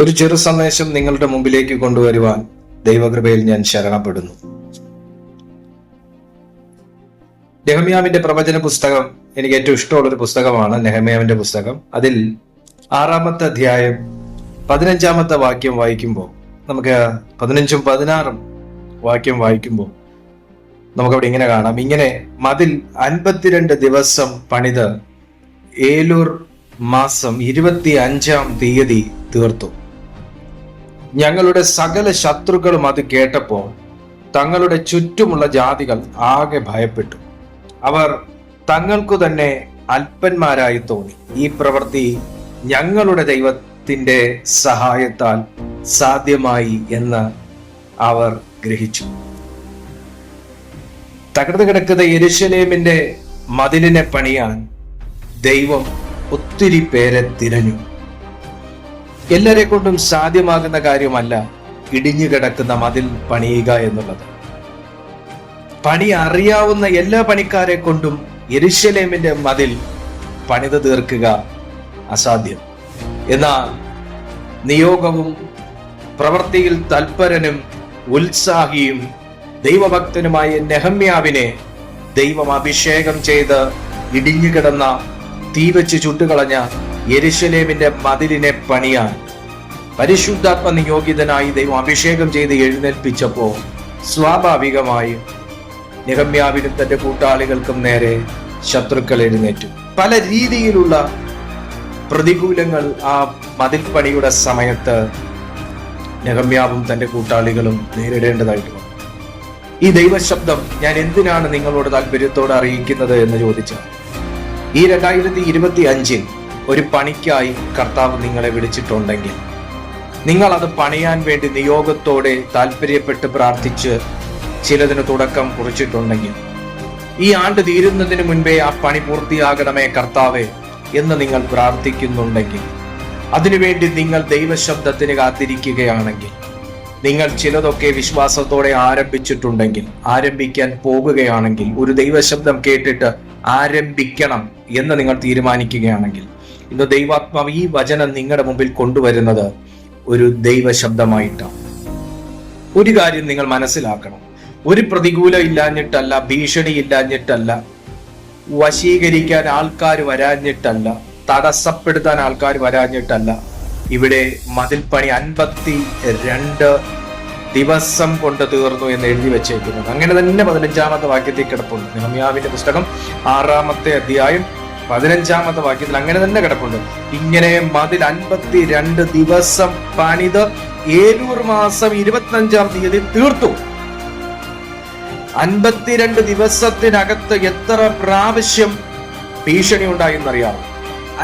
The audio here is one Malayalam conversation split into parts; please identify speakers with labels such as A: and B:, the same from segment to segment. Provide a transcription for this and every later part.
A: ഒരു ചെറു സന്ദേശം നിങ്ങളുടെ മുമ്പിലേക്ക് കൊണ്ടുവരുവാൻ ദൈവകൃപയിൽ ഞാൻ ശരണപ്പെടുന്നു. നെഹമ്യാവിന്റെ പ്രവചന പുസ്തകം എനിക്ക് ഏറ്റവും ഇഷ്ടമുള്ള ഒരു പുസ്തകമാണ് നെഹമ്യാവിന്റെ പുസ്തകം. അതിൽ ആറാമത്തെ അധ്യായം പതിനഞ്ചാമത്തെ വാക്യം വായിക്കുമ്പോൾ നമുക്ക് പതിനഞ്ചും പതിനാറും വാക്യം വായിക്കുമ്പോൾ നമുക്കവിടെ ഇങ്ങനെ കാണാം. ഇങ്ങനെ മതിൽ അൻപത്തിരണ്ട് ദിവസം പണിത് ഏലൂർ മാസം ഇരുപത്തി അഞ്ചാം തീയതി തീർത്തു. ഞങ്ങളുടെ സകല ശത്രുക്കളും അത് കേട്ടപ്പോൾ തങ്ങളുടെ ചുറ്റുമുള്ള ജാതികൾ ആകെ ഭയപ്പെട്ടു. അവർ തങ്ങൾക്കു തന്നെ അല്പന്മാരായി തോന്നി. ഈ പ്രവൃത്തി ഞങ്ങളുടെ ദൈവത്തിന്റെ സഹായത്താൽ സാധ്യമായി എന്ന് അവർ ഗ്രഹിച്ചു. തകർന്നു കിടക്കുന്ന യരുഷലേമിന്റെ മതിലിനെ പണിയാൻ ദൈവം ഒത്തിരി പേരെ തിരഞ്ഞു. എല്ലാരെ കൊണ്ടും സാധ്യമാകുന്ന കാര്യമല്ല ഇടിഞ്ഞു കിടക്കുന്ന മതിൽ പണിയുക എന്നുള്ളത്. പണി അറിയാവുന്ന എല്ലാ പണിക്കാരെ കൊണ്ടും എരിശലേമിന്റെ മതിൽ പണിത് തീർക്കുക അസാധ്യം. എന്നാൽ നിയോഗവും പ്രവൃത്തിയിൽ തൽപരനും ഉത്സാഹിയും ദൈവഭക്തനുമായ നെഹമ്യാവിനെ ദൈവം അഭിഷേകം ചെയ്ത് ഇടിഞ്ഞു കിടന്ന തീ വെച്ച് ചുട്ടുകളഞ്ഞ യെരുശലേമിന്റെ മതിലിനെ പണിയാൻ പരിശുദ്ധാത്മ നിയോഗിതനായി ദൈവം അഭിഷേകം ചെയ്ത് എഴുന്നേൽപ്പിച്ചപ്പോൾ സ്വാഭാവികമായും നിഹമ്യാവിനും തന്റെ കൂട്ടാളികൾക്കും നേരെ ശത്രുക്കൾ എഴുന്നേറ്റു. പല രീതിയിലുള്ള പ്രതികൂലങ്ങൾ ആ മതിൽ പണിയുടെ സമയത്ത് നെഹമ്യാവും തന്റെ കൂട്ടാളികളും നേരിടേണ്ടതായിട്ട് വന്നു. ഈ ദൈവശബ്ദം ഞാൻ എന്തിനാണ് നിങ്ങളോട് താല്പര്യത്തോടെ അറിയിക്കുന്നത് എന്ന് ചോദിച്ചാൽ ഈ രണ്ടായിരത്തി ഇരുപത്തി അഞ്ചിൽ ഒരു പണിക്കായി കർത്താവ് നിങ്ങളെ വിളിച്ചിട്ടുണ്ടെങ്കിൽ നിങ്ങൾ അത് പണിയാൻ വേണ്ടി നിയോഗത്തോടെ താല്പര്യപ്പെട്ട് പ്രാർത്ഥിച്ച് ചിലതിന് തുടക്കം കുറിച്ചിട്ടുണ്ടെങ്കിൽ ഈ ആണ്ട് തീരുന്നതിന് മുൻപേ ആ പണി പൂർത്തിയാകണമേ കർത്താവേ എന്ന് നിങ്ങൾ പ്രാർത്ഥിക്കുന്നുണ്ടെങ്കിൽ അതിനുവേണ്ടി നിങ്ങൾ ദൈവശബ്ദത്തിന് കാത്തിരിക്കുകയാണെങ്കിൽ നിങ്ങൾ ചിലതൊക്കെ വിശ്വാസത്തോടെ ആരംഭിച്ചിട്ടുണ്ടെങ്കിൽ ആരംഭിക്കാൻ പോകുകയാണെങ്കിൽ ഒരു ദൈവശബ്ദം കേട്ടിട്ട് ആരംഭിക്കണം എന്ന് നിങ്ങൾ തീരുമാനിക്കുകയാണെങ്കിൽ ഇന്ന് ദൈവാത്മാവ് ഈ വചനം നിങ്ങളുടെ മുമ്പിൽ കൊണ്ടുവരുന്നത് ഒരു ദൈവശബ്ദമായിട്ടാണ്. ഒരു കാര്യം നിങ്ങൾ മനസ്സിലാക്കണം. ഒരു പ്രതികൂലം ഇല്ലാഞ്ഞിട്ടല്ല ഭീഷണി ഇല്ലാഞ്ഞിട്ടല്ല വശീകരിക്കാൻ ആൾക്കാർ വരാഞ്ഞിട്ടല്ല തടസ്സപ്പെടുത്താൻ ആൾക്കാർ വരാഞ്ഞിട്ടല്ല ഇവിടെ മതിൽപ്പണി അൻപത്തി രണ്ട് ദിവസം കൊണ്ട് തീർന്നു എന്ന് എഴുതി വെച്ചേക്കുന്നത്. അങ്ങനെ തന്നെ പതിനഞ്ചാമത്തെ വാക്യത്തിൽ കിടപ്പുണ്ട്. നിഹമ്യാവിന്റെ പുസ്തകം ആറാമത്തെ അധ്യായം പതിനഞ്ചാമത്തെ വാക്യത്തിൽ അങ്ങനെ തന്നെ കിടപ്പുണ്ട്. ഇങ്ങനെ മതിൽ അൻപത്തി രണ്ട് ദിവസം പണിത് ഏലൂർ മാസം ഇരുപത്തിയഞ്ചാം തീയതി തീർത്തു. അൻപത്തിരണ്ട് ദിവസത്തിനകത്ത് എത്ര പ്രാവശ്യം ഭീഷണി ഉണ്ടായെന്നറിയാമോ?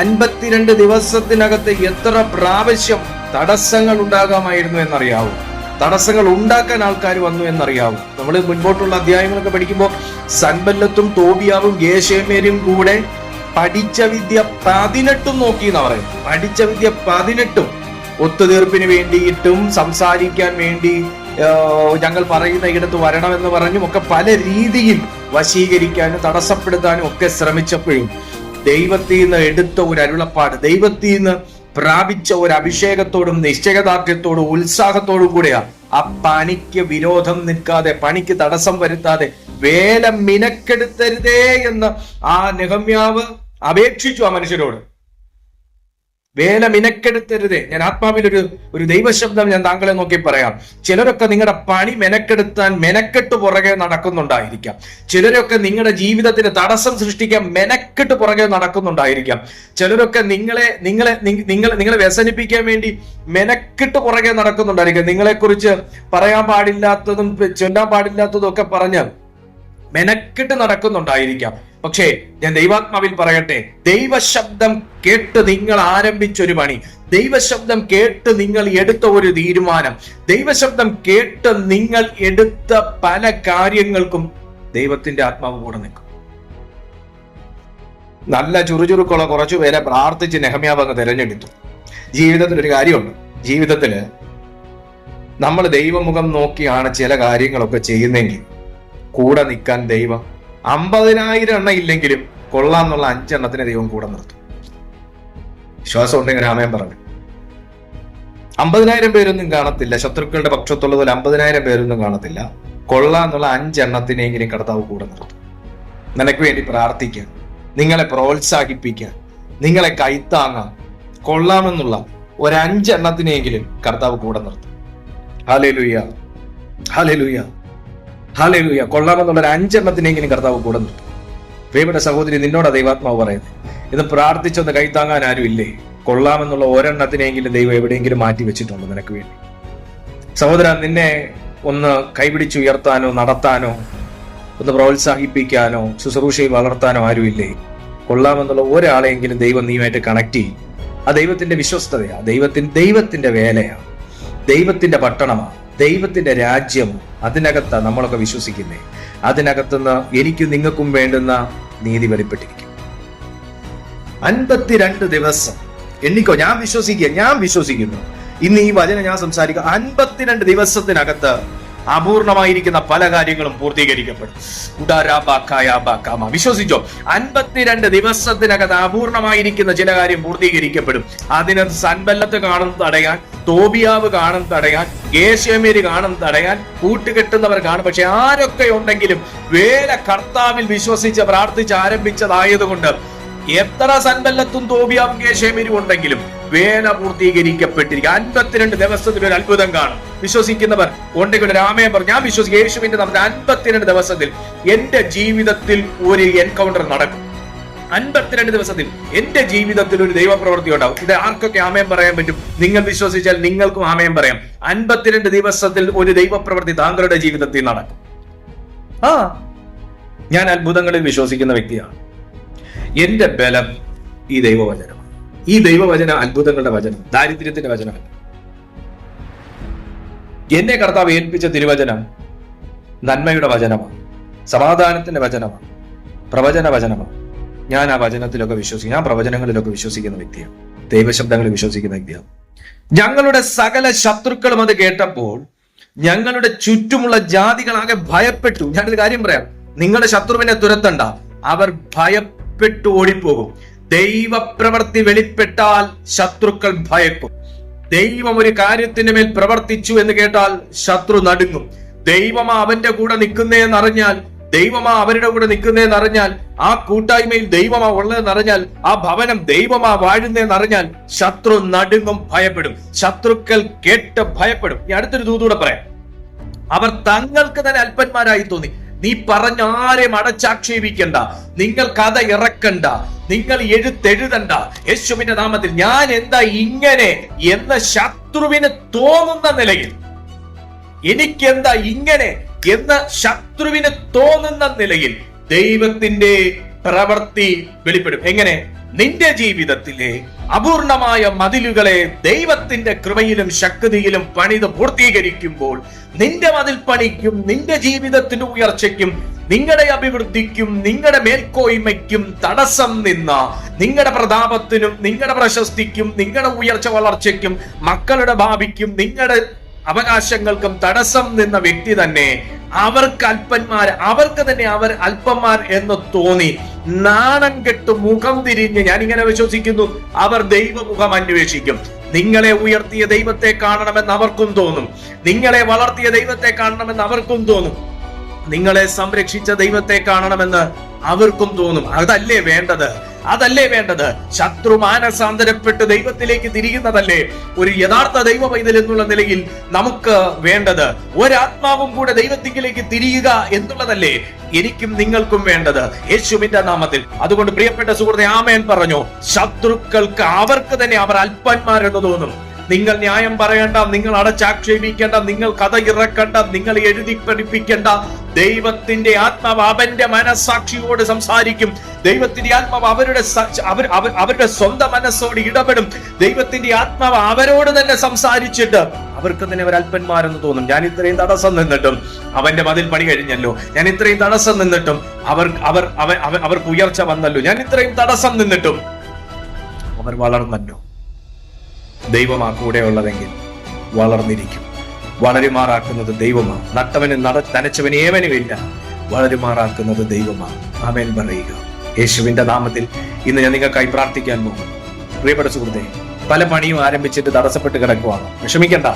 A: അൻപത്തിരണ്ട് ദിവസത്തിനകത്ത് എത്ര പ്രാവശ്യം തടസ്സങ്ങൾ ഉണ്ടാകാമായിരുന്നു എന്നറിയാവും തടസ്സങ്ങൾ ഉണ്ടാക്കാൻ ആൾക്കാർ വന്നു എന്നറിയാവും നമ്മൾ മുൻപോട്ടുള്ള അധ്യായങ്ങളൊക്കെ പഠിക്കുമ്പോൾ സൻബല്ലത്തും തോബിയാവും ഗേശേമേരും കൂടെ പഠിച്ച വിദ്യ പതിനെട്ടും നോക്കി എന്ന് പറയും പഠിച്ച വിദ്യ പതിനെട്ടും ഒത്തുതീർപ്പിന് വേണ്ടിയിട്ടും സംസാരിക്കാൻ വേണ്ടി ഞങ്ങൾ പറയുന്ന ഇടത്ത് വരണമെന്ന് പറഞ്ഞും ഒക്കെ പല രീതിയിൽ വശീകരിക്കാനും തടസ്സപ്പെടുത്താനും ഒക്കെ ശ്രമിച്ചപ്പോഴും ദൈവത്തിൽ നിന്ന് എടുത്ത ഒരു അരുളപ്പാട് ദൈവത്തിൽ നിന്ന് പ്രാപിച്ച ഒരു അഭിഷേകത്തോടും നിശ്ചയദാർഢ്യത്തോടും ഉത്സാഹത്തോടും കൂടിയാ ആ പണിക്ക് വിരോധം നിൽക്കാതെ പണിക്ക് തടസ്സം വരുത്താതെ വേല മിനക്കെടുത്തരുതേ എന്ന് ആ നെഹമ്യാവ് അപേക്ഷിച്ചു ആ മനുഷ്യരോട്. വേല മിനക്കെടുത്തരുത്. ഞാൻ ആത്മാവിൽ ഒരു ഒരു ദൈവശബ്ദം ഞാൻ താങ്കളെ നോക്കി പറയാം. ചിലരൊക്കെ നിങ്ങളുടെ പണി മെനക്കെടുത്താൻ മെനക്കെട്ട് പുറകെ നടക്കുന്നുണ്ടായിരിക്കാം. ചിലരൊക്കെ നിങ്ങളുടെ ജീവിതത്തിന് തടസ്സം സൃഷ്ടിക്കാൻ മെനക്കെട്ട് പുറകെ നടക്കുന്നുണ്ടായിരിക്കാം. ചിലരൊക്കെ നിങ്ങളെ നിങ്ങളെ നിങ്ങൾ നിങ്ങളെ വ്യസനിപ്പിക്കാൻ വേണ്ടി മെനക്കെട്ട് പുറകെ നടക്കുന്നുണ്ടായിരിക്കാം. നിങ്ങളെക്കുറിച്ച് പറയാൻ പാടില്ലാത്തതും ചൊല്ലാൻ പാടില്ലാത്തതും ഒക്കെ പറഞ്ഞ് മെനക്കെട്ട് നടക്കുന്നുണ്ടായിരിക്കാം. പക്ഷേ ഞാൻ ദൈവാത്മാവിൽ പറയട്ടെ ദൈവശബ്ദം കേട്ട് നിങ്ങൾ ആരംഭിച്ച ഒരു പണി. ദൈവശബ്ദം കേട്ട് നിങ്ങൾ എടുത്ത ഒരു തീരുമാനം. ദൈവശബ്ദം കേട്ട് നിങ്ങൾ എടുത്ത പല കാര്യങ്ങൾക്കും ദൈവത്തിന്റെ ആത്മാവ് കൂടെ നിൽക്കും. നല്ല ചുറുചുറുക്കുള്ള കുറച്ചു പേരെ പ്രാർത്ഥിച്ച് നെഹമ്യാവ് അങ്ങ് തിരഞ്ഞെടുത്തു. ജീവിതത്തിൽ ഒരു കാര്യമുണ്ട്. ജീവിതത്തിൽ നമ്മൾ ദൈവമുഖം നോക്കിയാണ് ചില കാര്യങ്ങളൊക്കെ ചെയ്യുന്നെങ്കിൽ കൂടെ നിൽക്കാൻ ദൈവം അമ്പതിനായിരം എണ്ണം ഇല്ലെങ്കിലും കൊള്ളാം എന്നുള്ള അഞ്ചെണ്ണത്തിന് ദൈവം കൂടെ നിർത്തും. വിശ്വാസം ഉണ്ടെങ്കിൽ രാമയൻ പറഞ്ഞു. അമ്പതിനായിരം പേരൊന്നും കാണത്തില്ല. ശത്രുക്കളുടെ പക്ഷത്തുള്ളതുപോലെ അമ്പതിനായിരം പേരൊന്നും കാണത്തില്ല. കൊള്ളാന്നുള്ള അഞ്ചെണ്ണത്തിനെങ്കിലും കർത്താവ് കൂടെ നിർത്തും. നിനക്ക് വേണ്ടി പ്രാർത്ഥിക്കാൻ നിങ്ങളെ പ്രോത്സാഹിപ്പിക്കാൻ നിങ്ങളെ കൈത്താങ്ങാൻ കൊള്ളാമെന്നുള്ള ഒരഞ്ചെണ്ണത്തിനെങ്കിലും കർത്താവ് കൂടെ നിർത്തും. ഹാലേലുയ്യ ഹാലേലുയ്യ ഹാലേലുയ്യ കൊള്ളാമെന്നുള്ള ഒരു അഞ്ചെണ്ണത്തിനെങ്കിലും കർത്താവ് കൂടെ നിർത്തും പ്രിയപ്പെട്ട സഹോദരി നിന്നോടാ ദൈവാത്മാവ് പറയുന്നത് ഇത് പ്രാർത്ഥിച്ചൊന്ന് കൈത്താങ്ങാൻ ആരും ഇല്ലേ? കൊള്ളാമെന്നുള്ള ഒരെണ്ണത്തിനെങ്കിലും ദൈവം എവിടെയെങ്കിലും മാറ്റി വെച്ചിട്ടുണ്ടോ നിനക്ക് വേണ്ടി. സഹോദര നിന്നെ ഒന്ന് കൈപിടിച്ചുയർത്താനോ നടത്താനോ ഒന്ന് പ്രോത്സാഹിപ്പിക്കാനോ ശുശ്രൂഷയിൽ വളർത്താനോ ആരുമില്ലേ കൊള്ളാമെന്നുള്ള ഒരാളെങ്കിലും ദൈവം നീയുമായിട്ട് കണക്ട് ചെയ്യും. ആ ദൈവത്തിന്റെ വിശ്വസ്തതയാ. ദൈവത്തിൻ ദൈവത്തിന്റെ വേലയാ. ദൈവത്തിന്റെ പട്ടണമാണ് ദൈവത്തിന്റെ രാജ്യം അതിനകത്താണ് നമ്മളൊക്കെ വിശ്വസിക്കുന്നേ. അതിനകത്തുനിന്ന് എനിക്കും നിങ്ങൾക്കും വേണ്ടുന്ന നീതി വെളിപ്പെട്ടിരിക്കും. അൻപത്തിരണ്ട് ദിവസം. എണ്ണിക്കോ ഞാൻ വിശ്വസിക്കുക ഞാൻ വിശ്വസിക്കുന്നു. ഇന്ന് ഈ വചനം ഞാൻ സംസാരിക്കുക. അൻപത്തിരണ്ട് ദിവസത്തിനകത്ത് അപൂർണമായിരിക്കുന്ന പല കാര്യങ്ങളും പൂർത്തീകരിക്കപ്പെടും. വിശ്വസിച്ചോ? അൻപത്തിരണ്ട് ദിവസത്തിനകത്ത് അപൂർണമായിരിക്കുന്ന ചില കാര്യം പൂർത്തീകരിക്കപ്പെടും. അതിന് സൻബല്ലത്ത് കാണും തടയാൻ തോബിയാവ് കാണും തടയാൻ ഗേശമേര് കാണും തടയാൻ കൂട്ടുകെട്ടുന്നവർ കാണും. പക്ഷെ ആരൊക്കെ ഉണ്ടെങ്കിലും വേല കർത്താവിൽ വിശ്വസിച്ച് പ്രാർത്ഥിച്ച് ആരംഭിച്ചതായതുകൊണ്ട് എത്ര സൻബല്ലത്തും തോബിയാവും കേശേമരും ഉണ്ടെങ്കിലും വേല പൂർത്തീകരിക്കപ്പെട്ടിരിക്കുക. അൻപത്തിരണ്ട് ദിവസത്തിൽ ഒരു അത്ഭുതം കാണും. വിശ്വസിക്കുന്നവർ ഉണ്ടെങ്കിൽ രാമയെ പറഞ്ഞു ഞാൻ വിശ്വസിക്കും. യേശുവിന്റെ നമ്മുടെ അൻപത്തിരണ്ട് ദിവസത്തിൽ എന്റെ ജീവിതത്തിൽ ഒരു എൻകൗണ്ടർ നടക്കും. അൻപത്തിരണ്ട് ദിവസത്തിൽ എന്റെ ജീവിതത്തിൽ ഒരു ദൈവപ്രവൃത്തി ഉണ്ടാവും. ഇത് ആർക്കൊക്കെ ആമയം പറയാൻ പറ്റും? നിങ്ങൾ വിശ്വസിച്ചാൽ നിങ്ങൾക്കും ആമയം പറയാം. അൻപത്തിരണ്ട് ദിവസത്തിൽ ഒരു ദൈവപ്രവൃത്തി താങ്കളുടെ ജീവിതത്തിൽ നടക്കും. ആ ഞാൻ അത്ഭുതങ്ങളിൽ വിശ്വസിക്കുന്ന വ്യക്തിയാണ്. എന്റെ ബലം ഈ ദൈവവചനമാണ്. ഈ ദൈവവചന അത്ഭുതങ്ങളുടെ വചനം ദാരിദ്ര്യത്തിന്റെ വചനമല്ല എന്നെ കർത്താവ് ഏൽപ്പിച്ച തിരുവചനം നന്മയുടെ വചനമാണ് സമാധാനത്തിന്റെ വചനമാണ് പ്രവചന വചനമാണ്. ഞാൻ ആ വചനത്തിലൊക്കെ വിശ്വസിക്കും ഞാൻ പ്രവചനങ്ങളിലൊക്കെ വിശ്വസിക്കുന്ന വ്യക്തിയാണ് ദൈവശബ്ദങ്ങളിൽ വിശ്വസിക്കുന്ന വ്യക്തിയാണ്. ഞങ്ങളുടെ സകല ശത്രുക്കളും അത് കേട്ടപ്പോൾ ഞങ്ങളുടെ ചുറ്റുമുള്ള ജാതികളാകെ ഭയപ്പെട്ടു. ഞാനൊരു കാര്യം പറയാം നിങ്ങളുടെ ശത്രുവിനെ തുരത്തണ്ട അവർ ഭയപ്പെട്ടു ഓടിപ്പോകും. ദൈവപ്രവൃത്തി വെളിപ്പെട്ടാൽ ശത്രുക്കൾ ഭയക്കും. ദൈവം ഒരു കാര്യത്തിന്റെ മേൽ പ്രവർത്തിച്ചു എന്ന് കേട്ടാൽ ശത്രു നടുങ്ങും. ദൈവമാ അവന്റെ കൂടെ നിൽക്കുന്നതെന്ന് അറിഞ്ഞാൽ ദൈവമാ അവരുടെ കൂടെ നിൽക്കുന്നതെന്ന് അറിഞ്ഞാൽ ആ കൂട്ടായ്മയിൽ ദൈവമാ ഉള്ളതെന്ന് അറിഞ്ഞാൽ ആ ഭവനം ദൈവമാ വാഴുന്നതെന്ന് അറിഞ്ഞാൽ ശത്രു നടുങ്ങും ഭയപ്പെടും. ശത്രുക്കൾ കേട്ട് ഭയപ്പെടും. ഈ അടുത്തൊരു ദൂതൂടെ പറയാം. അവർ തങ്ങൾക്ക് തന്നെ അല്പന്മാരായി തോന്നി. നീ പറഞ്ഞ ആരെയും അടച്ചാക്ഷേപിക്കണ്ട. നിങ്ങൾ കഥ ഇറക്കണ്ട. നിങ്ങൾ എഴുത്തെഴുതണ്ട. യേശുവിന്റെ നാമത്തിൽ ഞാൻ എന്താ ഇങ്ങനെ എന്ന ശത്രുവിന് തോന്നുന്ന നിലയിൽ. എനിക്കെന്താ ഇങ്ങനെ എന്ന ശത്രുവിന് തോന്നുന്ന നിലയിൽ ദൈവത്തിന്റെ പ്രവൃത്തി വെളിപ്പെടും. എങ്ങനെ? നിന്റെ ജീവിതത്തിലെ അപൂർണമായ മതിലുകളെ ദൈവത്തിന്റെ കൃപയിലും ശക്തിയിലും പണിത് പൂർത്തീകരിക്കുമ്പോൾ നിന്റെ മതിൽ പണിക്കും നിന്റെ ജീവിതത്തിന്റെ ഉയർച്ചയ്ക്കും നിങ്ങളുടെ അഭിവൃദ്ധിക്കും നിങ്ങളുടെ മേൽക്കോയ്മയ്ക്കും തടസ്സം നിന്ന നിങ്ങളുടെ പ്രതാപത്തിനും നിങ്ങളുടെ പ്രശസ്തിക്കും നിങ്ങളുടെ ഉയർച്ച വളർച്ചയ്ക്കും മക്കളുടെ ഭാവിക്കും നിങ്ങളുടെ അവകാശങ്ങൾക്കും തടസ്സം നിന്ന വ്യക്തി തന്നെ അവർക്ക് അല്പന്മാർ അവർക്ക് തന്നെ അവർ അല്പന്മാർ എന്ന് തോന്നി. നാണം കെട്ട് മുഖം തിരിഞ്ഞ് ഞാൻ ഇങ്ങനെ വിശ്വസിക്കുന്നു അവർ ദൈവമുഖം അന്വേഷിക്കും. നിങ്ങളെ ഉയർത്തിയ ദൈവത്തെ കാണണമെന്ന് അവർക്കും തോന്നും. നിങ്ങളെ വളർത്തിയ ദൈവത്തെ കാണണമെന്ന് അവർക്കും തോന്നും. നിങ്ങളെ സംരക്ഷിച്ച ദൈവത്തെ കാണണമെന്ന് അവർക്കും തോന്നും. അതല്ലേ വേണ്ടത്? അതല്ലേ വേണ്ടത്? ശത്രു മാനസാന്തരപ്പെട്ട് ദൈവത്തിലേക്ക് തിരിയുന്നതല്ലേ? ഒരു യഥാർത്ഥ ദൈവ പൈതൽ എന്നുള്ള നിലയിൽ നമുക്ക് വേണ്ടത് ഒരാത്മാവും കൂടെ ദൈവത്തിങ്കിലേക്ക് തിരിയുക എന്നുള്ളതല്ലേ എനിക്കും നിങ്ങൾക്കും വേണ്ടത് യേശുവിന്റെ നാമത്തിൽ. അതുകൊണ്ട് പ്രിയപ്പെട്ട സുഹൃത്തെ ആമേൻ പറഞ്ഞു. ശത്രുക്കൾക്ക് അവർക്ക് തന്നെ അവർ അല്പന്മാരെന്ന് തോന്നും. നിങ്ങൾ ന്യായം പറയണ്ട നിങ്ങൾ അടച്ചാക്ഷേപിക്കേണ്ട നിങ്ങൾ കഥ ഇറക്കണ്ട നിങ്ങൾ എഴുതി പഠിപ്പിക്കേണ്ട. ദൈവത്തിന്റെ ആത്മാവ് അവന്റെ മനസാക്ഷിയോട് സംസാരിക്കും. ദൈവത്തിന്റെ ആത്മാവ് അവരുടെ അവർ അവർ- അവരുടെ സ്വന്തം മനസ്സോട് ഇടപെടും. ദൈവത്തിന്റെ ആത്മാവ് അവരോട് തന്നെ സംസാരിച്ചിട്ട് അവർക്ക് തന്നെ അല്പന്മാരെന്ന് തോന്നും. ഞാൻ ഇത്രയും തടസ്സം നിന്നിട്ടും അവന്റെ മതിൽ പണി കഴിഞ്ഞല്ലോ. ഞാൻ ഇത്രയും തടസ്സം നിന്നിട്ടും അവർ അവർ അവ- അവ- അവർക്ക് ഉയർച്ച വന്നല്ലോ. ഞാൻ ഇത്രയും തടസ്സം നിന്നിട്ടും അവർ വളർന്നല്ലോ. ദൈവമാ കൂടെ ഉള്ളതെങ്കിൽ വളർന്നിരിക്കും വളരുമാറാക്കുന്നത് ദൈവമാണ് നട്ടവന് നട നനച്ചവന് ഏവനുമില്ല. വളരുമാറാക്കുന്നത് ദൈവമാണ് ആമേൻ പറയുക. യേശുവിന്റെ നാമത്തിൽ ഇന്ന് ഞാൻ നിങ്ങൾക്കായി പ്രാർത്ഥിക്കാൻ പോകും പ്രിയപ്പെട്ട സുഹൃത്തെ പല പണിയും ആരംഭിച്ചിട്ട് തടസ്സപ്പെട്ട് കിടക്കുവാണ്. വിഷമിക്കണ്ട.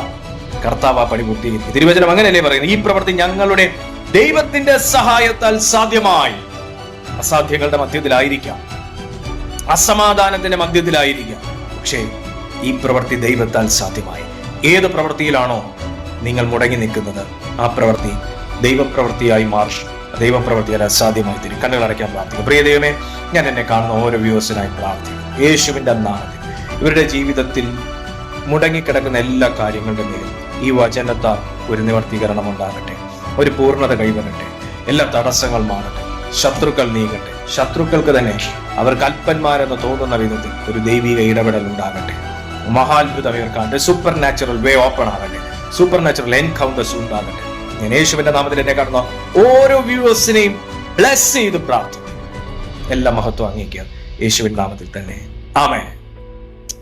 A: കർത്താവ് ആ പണി പൂർത്തീകരിക്കും. തിരുവചനം അങ്ങനെയല്ലേ പറയുന്നത്? ഈ പ്രവൃത്തി ഞങ്ങളുടെ ദൈവത്തിന്റെ സഹായത്താൽ സാധ്യമായി. അസാധ്യങ്ങളുടെ മധ്യത്തിലായിരിക്കാം. അസമാധാനത്തിന്റെ മധ്യത്തിലായിരിക്കാം. പക്ഷേ ഈ പ്രവൃത്തി ദൈവത്താൽ സാധ്യമായി. ഏത് പ്രവൃത്തിയിലാണോ നിങ്ങൾ മുടങ്ങി നിൽക്കുന്നത് ആ പ്രവൃത്തി ദൈവപ്രവൃത്തിയായി മാറും. ദൈവപ്രവൃത്തിയാൽ അസാധ്യമായി തീരും കണ്ണുകൾ അടയ്ക്കാൻ പ്രാർത്ഥിക്കും. പ്രിയ ദൈവമേ ഞാൻ എന്നെ കാണുന്ന ഓരോ വ്യൂവേഴ്സിനായി പ്രാർത്ഥിക്കും. യേശുവിന്റെ നാമത്തിൽ. ഇവരുടെ ജീവിതത്തിൽ മുടങ്ങിക്കിടക്കുന്ന എല്ലാ കാര്യങ്ങളുടെ മേലും ഈ വചനത്താൽ ഒരു നിവർത്തീകരണം ഉണ്ടാകട്ടെ. ഒരു പൂർണത കൈവരട്ടെ. എല്ലാ തടസ്സങ്ങൾ മാറട്ടെ. ശത്രുക്കൾ നീങ്ങട്ടെ. ശത്രുക്കൾക്ക് തന്നെ അവർക്ക് കൽപ്പന്മാരെന്ന് തോന്നുന്ന വിധത്തിൽ ഒരു ദൈവിക ഇടപെടൽ ഉണ്ടാകട്ടെ. മഹാത്ഭുതം ഇവർക്കാണ്ട് സൂപ്പർ നാച്ചുറൽ വേ ഓപ്പൺ ആകട്ടെ സൂപ്പർ നാച്ചുറൽ എൻകൗണ്ടേഴ്സ് ഉണ്ടാകട്ടെ ഞാൻ യേശുവിന്റെ നാമത്തിൽ എന്നെ കാണുന്ന. ഓരോ വ്യൂവേഴ്സിനെയും ബ്ലസ് ചെയ്ത് പ്രാർത്ഥിക്കും എല്ലാ മഹത്വം അംഗീകരിക്കുക യേശുവിന്റെ നാമത്തിൽ തന്നെ. ആമേ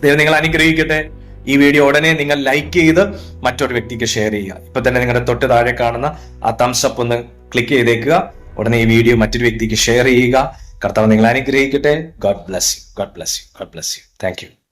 A: ദൈവം നിങ്ങൾ അനുഗ്രഹിക്കട്ടെ. ഈ വീഡിയോ ഉടനെ നിങ്ങൾ ലൈക്ക് ചെയ്ത് മറ്റൊരു വ്യക്തിക്ക് ഷെയർ ചെയ്യുക. ഇപ്പൊ തന്നെ നിങ്ങളുടെ തൊട്ട് താഴെ കാണുന്ന ആ തംസ് അപ്പ് ഒന്ന് ക്ലിക്ക് ചെയ്തേക്കുക. ഉടനെ ഈ വീഡിയോ മറ്റൊരു വ്യക്തിക്ക് ഷെയർ ചെയ്യുക. കർത്താവ് നിങ്ങൾ അനുഗ്രഹിക്കട്ടെ. God bless you God bless you God bless you thank you